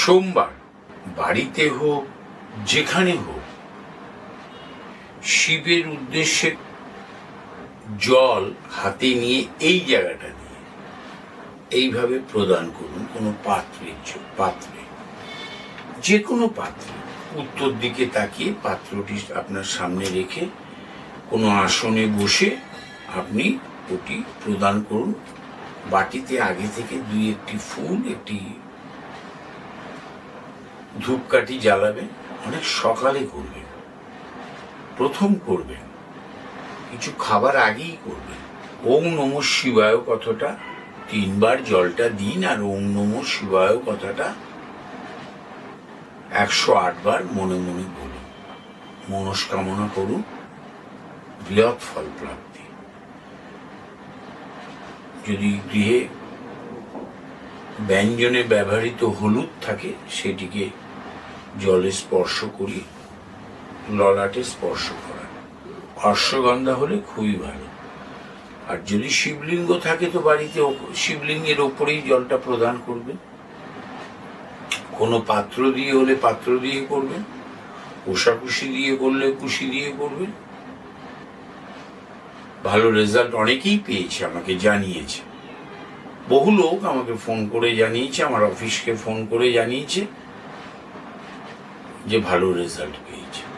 সোমবার, বাড়িতে হোক, যেখানে হোক, শিবের উদ্দেশ্যে জল হাতে নিয়ে এই জায়গাটা দিয়ে এইভাবে প্রদান করুন কোনো পাত্রের পাত্রে যে কোনো পাত্রে। উত্তর দিকে তাকিয়ে পাত্রটি আপনার সামনে রেখে কোনো আসনে বসে আপনি ওটি প্রদান করুন। বাটিতে আগে থেকে দুই একটি ফুল, একটি ধূপকাঠি জ্বালাবেন অনেক সকালে করবেন প্রথম করবেন কিছু খাবার আগেই করবেন ওম নম শিবায় কথাটা তিনবার জলটা দিন আর ওম নম শিবায় কথাটা একশো আটবার মনে মনে বলুন। মনস্কামনা করুন। বৃহৎ ফল প্রাপ্তি। যদি গৃহে ব্যঞ্জনে ব্যবহৃত হলুদ থাকে, সেটিকে জলে স্পর্শ করি, ললাটে স্পর্শ করা। অশ্বগন্ধা হলে খুবই ভালো। আর যদি শিবলিঙ্গ থাকে তো বাড়িতে শিবলিঙ্গের ওপরেই জলটা প্রদান করবেন কোনো পাত্র দিয়ে হলে পাত্র দিয়ে করবেন কোষাকুষি দিয়ে করলে কুশি দিয়ে করবেন ভালো রেজাল্ট অনেকেই পেয়েছে, আমাকে জানিয়েছে। বহু লোক আমাকে ফোন করে জানিয়েছে, আমার অফিসকে ফোন করে জানিয়েছে। যে ভালো রেজাল্ট পেয়েছে।